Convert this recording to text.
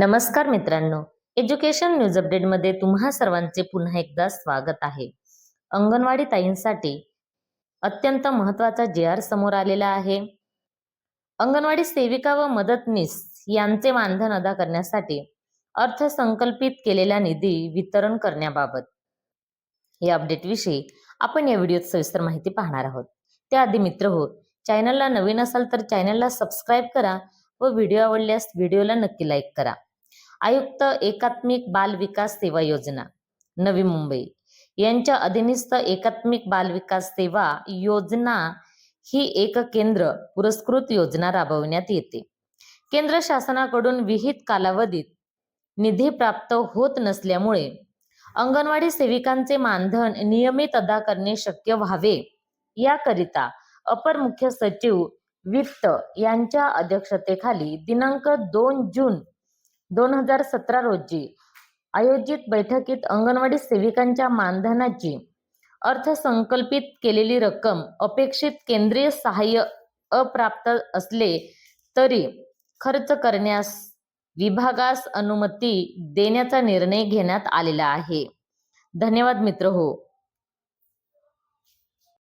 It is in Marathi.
नमस्कार मित्रांनो. एज्युकेशन न्यूज अपडेटमध्ये तुम्हा सर्वांचे पुन्हा एकदा स्वागत आहे. अंगणवाडी ताईंसाठी अत्यंत महत्त्वाचा जे आर समोर आलेला आहे. अंगणवाडी सेविका व मदतनीस यांचे मानधन अदा करण्यासाठी अर्थसंकल्पित केलेला निधी वितरण करण्याबाबत. या अपडेटविषयी आपण या व्हिडिओत सविस्तर माहिती पाहणार आहोत. त्याआधी मित्र हो चॅनलला नवीन असाल तर चॅनलला सबस्क्राईब करा व व्हिडिओ आवडल्यास व्हिडिओला नक्की लाईक करा. आयुक्त एकात्मिक बाल विकास सेवा योजना नवी मुंबई. यांच्या अधीनस्थ एकात्मिक बाल विकास सेवा योजना ही एक केंद्र पुरस्कृत योजना राबवण्यात येते. केंद्र शासनाकडून विहित कालावधीत निधी प्राप्त होत नसल्यामुळे अंगणवाडी सेविकांचे मानधन नियमित अदा करणे शक्य व्हावे याकरिता अपर मुख्य सचिव वित्त यांच्या अध्यक्षतेखाली दिनांक दोन जून दोन हजार सतरा रोजी आयोजित बैठकीत अंगणवाडी सेविकांच्या मानधनाची अर्थसंकल्पित केलेली रक्कम अपेक्षित केंद्रीय सहाय्य अप्राप्त असले तरी खर्च करण्यास विभागास अनुमती देण्याचा निर्णय घेण्यात आलेला आहे. धन्यवाद मित्र हो.